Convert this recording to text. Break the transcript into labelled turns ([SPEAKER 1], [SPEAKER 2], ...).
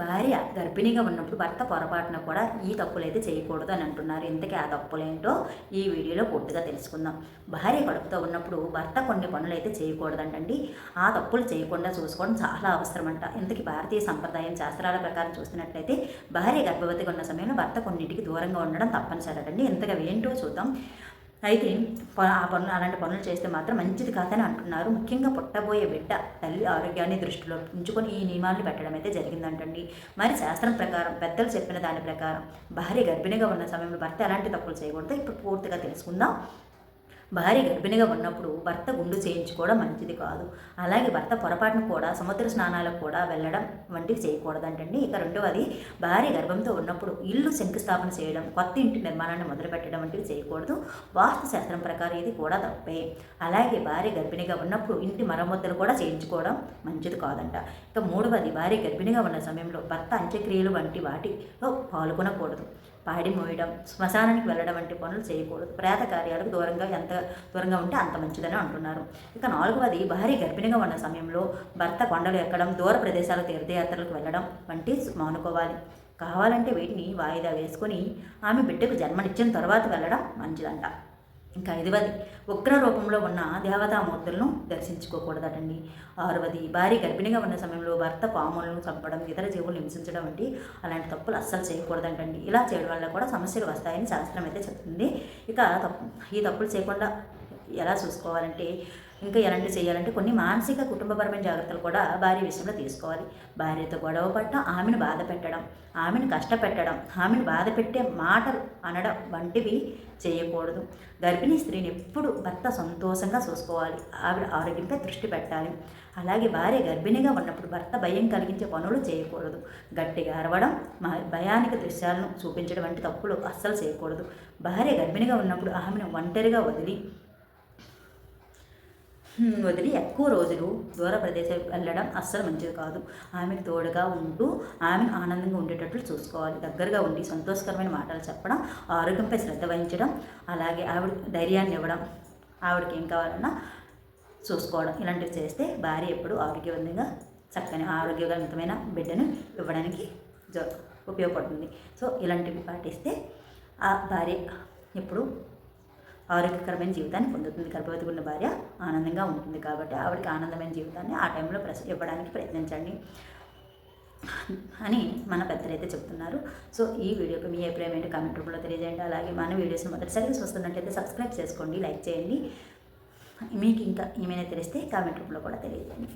[SPEAKER 1] భార్య గర్భిణిగా ఉన్నప్పుడు భర్త పొరపాటున కూడా ఈ తప్పులు అయితే చేయకూడదు అని అంటున్నారు. ఇంతకీ ఆ తప్పులేంటో ఈ వీడియోలో పూర్తిగా తెలుసుకుందాం. భార్య కడుపుతో ఉన్నప్పుడు భర్త కొన్ని పనులు అయితే చేయకూడదంటండి. ఆ తప్పులు చేయకుండా చూసుకోవడం చాలా అవసరం అంట ఇంతకీ భారతీయ సంప్రదాయం శాస్త్రాల ప్రకారం చూసినట్లయితే భార్య గర్భవతిగా ఉన్న సమయంలో భర్త కొన్నింటికి దూరంగా ఉండడం తప్పనిసరి అండి ఇంతగా ఏంటో చూద్దాం. అయితే ప- ఆ పనులు అలాంటి పనులు చేస్తే మాత్రం మంచిది కాదని అంటున్నారు. ముఖ్యంగా పుట్టబోయే బిడ్డ తల్లి ఆరోగ్యాన్ని దృష్టిలో ఉంచుకొని ఈ నియమాలను పెట్టడం అయితే జరిగిందంటండి. మరి శాస్త్రం ప్రకారం పెద్దలు చెప్పిన దాని ప్రకారం భార్య గర్భిణిగా ఉన్న సమయంలో భర్త ఎలాంటి తప్పులు చేయకూడదు ఇప్పుడు పూర్తిగా తెలుసుకుందాం. భార్య గర్భిణిగా ఉన్నప్పుడు భర్త గుండు చేయించుకోవడం మంచిది కాదు. అలాగే భర్త పొరపాటును కూడా సముద్ర స్నానాలకు కూడా వెళ్ళడం వంటివి చేయకూడదంటండి. ఇక రెండవది భార్య గర్భంతో ఉన్నప్పుడు ఇల్లు శంకుస్థాపన చేయడం కొత్త ఇంటి నిర్మాణాన్ని మొదలుపెట్టడం వంటివి చేయకూడదు. వాస్తు శాస్త్రం ప్రకారం ఇది కూడా తప్పే. అలాగే భార్య గర్భిణిగా ఉన్నప్పుడు ఇంటి మరమ్మతులు కూడా చేయించుకోవడం మంచిది కాదంట. ఇక మూడవది భార్య గర్భిణిగా ఉన్న సమయంలో భర్త అంత్యక్రియలు వంటి వాటిలో పాల్గొనకూడదు. పాడి మోయడం శ్మశానానికి వెళ్ళడం వంటి పనులు చేయకూడదు. ప్రేత కార్యాలకు దూరంగా ఎంత దూరంగా ఉంటే అంత మంచిదని అంటున్నారు. ఇక నాలుగవది భారీ గర్భిణిగా ఉన్న సమయంలో భర్త కొండలు ఎక్కడం దూర ప్రదేశాల తీర్థయాత్రలకు వెళ్ళడం వంటి మానుకోవాలి. కావాలంటే వీటిని వాయిదా వేసుకొని ఆమె బిడ్డకు జన్మనిచ్చిన తర్వాత వెళ్ళడం మంచిదంట. ఇంకా ఐదవది ఉగ్ర రూపంలో ఉన్న దేవతామూర్తులను దర్శించుకోకూడదటండి. ఆరవది భార్య గర్భిణిగా ఉన్న సమయంలో భర్త పాములను చంపడం ఇతర జీవులను హింసించడం వంటి అలాంటి తప్పులు అస్సలు చేయకూడదంటండి. ఇలా చేయడం వల్ల కూడా సమస్యలు వస్తాయని శాస్త్రం అయితే చెప్తుంది. ఇక తప్పు ఈ తప్పులు చేయకుండా ఎలా చూసుకోవాలంటే ఇంకా ఎలాంటి చేయాలంటే కొన్ని మానసిక కుటుంబపరమైన జాగ్రత్తలు కూడా భార్య విషయంలో తీసుకోవాలి. భార్యతో గొడవ పడటం ఆమెను బాధ పెట్టడం ఆమెను కష్టపెట్టడం ఆమెను బాధ పెట్టే మాటలు అనడం వంటివి చేయకూడదు. గర్భిణీ స్త్రీని ఎప్పుడు భర్త సంతోషంగా చూసుకోవాలి. ఆవిడ ఆరోగ్యంపై దృష్టి పెట్టాలి. అలాగే భార్య గర్భిణిగా ఉన్నప్పుడు భర్త భయం కలిగించే పనులు చేయకూడదు. గట్టిగా అరవడం భయానిక దృశ్యాలను చూపించడం వంటి తప్పులు అస్సలు చేయకూడదు. భార్య గర్భిణిగా ఉన్నప్పుడు ఆమెను ఒంటరిగా వదిలి వదిలి ఎక్కువ రోజులు దూర ప్రదేశాలు వెళ్ళడం అస్సలు మంచిది కాదు. ఆమెకు తోడుగా ఉంటూ ఆమెను ఆనందంగా ఉండేటట్లు చూసుకోవాలి. దగ్గరగా ఉండి సంతోషకరమైన మాటలు చెప్పడం ఆరోగ్యంపై శ్రద్ధ వహించడం అలాగే ఆవిడ ధైర్యాన్ని ఇవ్వడం ఆవిడకి ఏం కావాలన్నా చూసుకోవడం ఇలాంటివి చేస్తే భార్య ఎప్పుడు ఆరోగ్యవంతంగా చక్కని ఆరోగ్యవంతమైన బిడ్డను ఇవ్వడానికి జో ఉపయోగపడుతుంది. సో ఇలాంటివి పాటిస్తే ఆ భార్య ఎప్పుడు ఆరోగ్యకరమైన జీవితాన్ని పొందుతుంది. గర్భవతి ఉన్న భార్య ఆనందంగా ఉంటుంది కాబట్టి ఆవిడకి ఆనందమైన జీవితాన్ని ఆ టైంలో ప్రస ఇవ్వడానికి ప్రయత్నించండి అని మన పెద్దలైతే చెప్తున్నారు. సో ఈ వీడియోకి మీ అభిప్రాయం ఏంటి కామెంట్ రూపంలో తెలియజేయండి. అలాగే మన వీడియోస్ని మొదటిసారిగా చూస్తున్నట్లయితే సబ్స్క్రైబ్ చేసుకోండి లైక్ చేయండి. మీకు ఇంకా ఏమైనా తెలిస్తే కామెంట్ రూపంలో కూడా తెలియజేయండి.